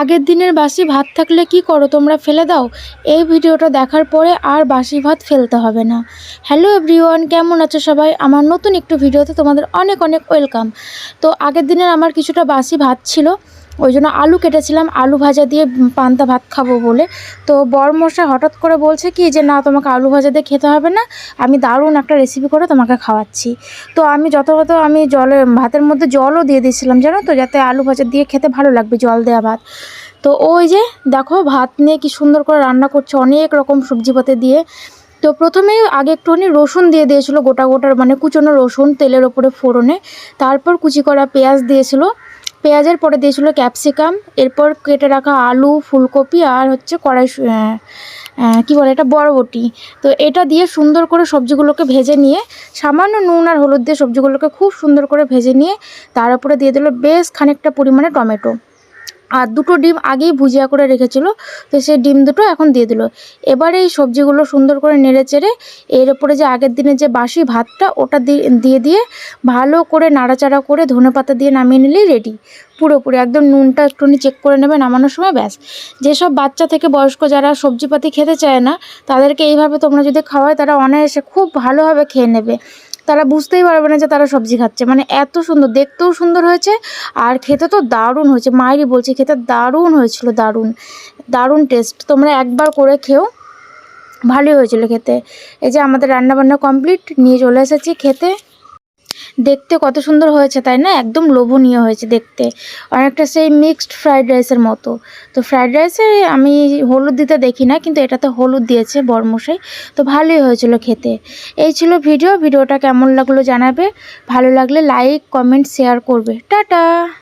আগের দিনের বাসি ভাত থাকলে কি করো? তোমরা ফেলে দাও। এই ভিডিওটা দেখার পরে আর বাসি ভাত ফেলতে হবে না। হ্যালো এভরিওয়ান, কেমন আছো সবাই? আমার নতুন একটু ভিডিওতে তোমাদের অনেক অনেক ওয়েলকাম। তো আগের দিনের আমার কিছুটা বাসি ভাত ছিল। ওই জন্য আলু কেটেছিলাম, আলু ভাজা দিয়ে পান্তা ভাত খাব বলে। তো বরমশা হঠাৎ করে বলছে কি যে, না, তোমাকে আলু ভাজা দিয়ে খেতে হবে না, আমি দারুণ একটা রেসিপি করে তোমাকে খাওয়াচ্ছি। তো আমি যথাযথ আমি জলে, ভাতের মধ্যে জলও দিয়ে দিয়েছিলাম, জানো তো, যাতে আলু ভাজা দিয়ে খেতে ভালো লাগবে, জল দেওয়া ভাত। তো ওই যে, দেখো, ভাত নিয়ে কি সুন্দর করে রান্না করছে, অনেক রকম সবজিপাতি দিয়ে। তো প্রথমেই আগে একটুখানি রসুন দিয়ে দিয়েছিল, গোটা গোটার মানে কুচনো রসুন তেলের ওপরে ফোড়নে। তারপর কুচি করা পেঁয়াজ দিয়েছিল পেঁয়াজের পরে দিয়েছিল ক্যাপসিকাম, এরপর কেটে রাখা আলু, ফুলকপি আর হচ্ছে কড়াই কী বলে এটা, বরবটি। তো এটা দিয়ে সুন্দর করে সবজিগুলোকে ভেজে নিয়ে, সামান্য নুন আর হলুদ দিয়ে সবজিগুলোকে খুব সুন্দর করে ভেজে নিয়ে, তার উপরে দিয়ে দিল বেশ খানিকটা পরিমাণে টমেটো। আর দুটো ডিম আগেই ভুজিয়া করে রেখেছিল, তো সেই ডিম দুটো এখন দিয়ে দিল। এবারে এই সবজিগুলো সুন্দর করে নেড়ে চেড়ে, এর উপরে যে আগের দিনে যে বাসি ভাতটা, ওটা দিয়ে দিয়ে ভালো করে নাড়াচাড়া করে ধনেপাতা দিয়ে নামিয়ে নিলেই রেডি পুরোপুরি। একদম নুনটা একটুখানি চেক করে নেবে, নামানোর সময় ব্যাস। যেসব বাচ্চা থেকে বয়স্ক যারা সবজিপাতি খেতে চায় না, তাদেরকে এইভাবে তোমরা যদি খাওয়ায়, তারা অনায়াসে খুব ভালোভাবে খেয়ে নেবে। তারা বুঝতেই পারবে না যে তারা সবজি খাচ্ছে। মানে এত সুন্দর, দেখতেও সুন্দর হয়েছে আর খেতে তো দারুণ হয়েছে। মায়েরই বলছে, খেতে দারুণ হয়েছিল, দারুণ। দারুণ টেস্ট তোমরা একবার করে খেও, ভালোই হয়েছিল খেতে। এই যে আমাদের রান্নাবান্না কমপ্লিট নিয়ে চলে এসেছি খেতে। দেখতে কত সুন্দর হয়েছে, তাই না? একদম লোভনীয় হয়েছে দেখতে। অনেকটা সেই মিক্সড ফ্রায়েড রাইসের মতো। তো ফ্রায়েড রাইসে আমি হলুদ দিতে দেখি না, কিন্তু এটাতে হলুদ দিয়েছে বরমশাই। তো ভালোই হয়েছিল খেতে। এই ছিল ভিডিও। ভিডিওটা কেমন লাগল জানাবে। ভালো লাগলে লাইক কমেন্ট শেয়ার করবে। টাটা!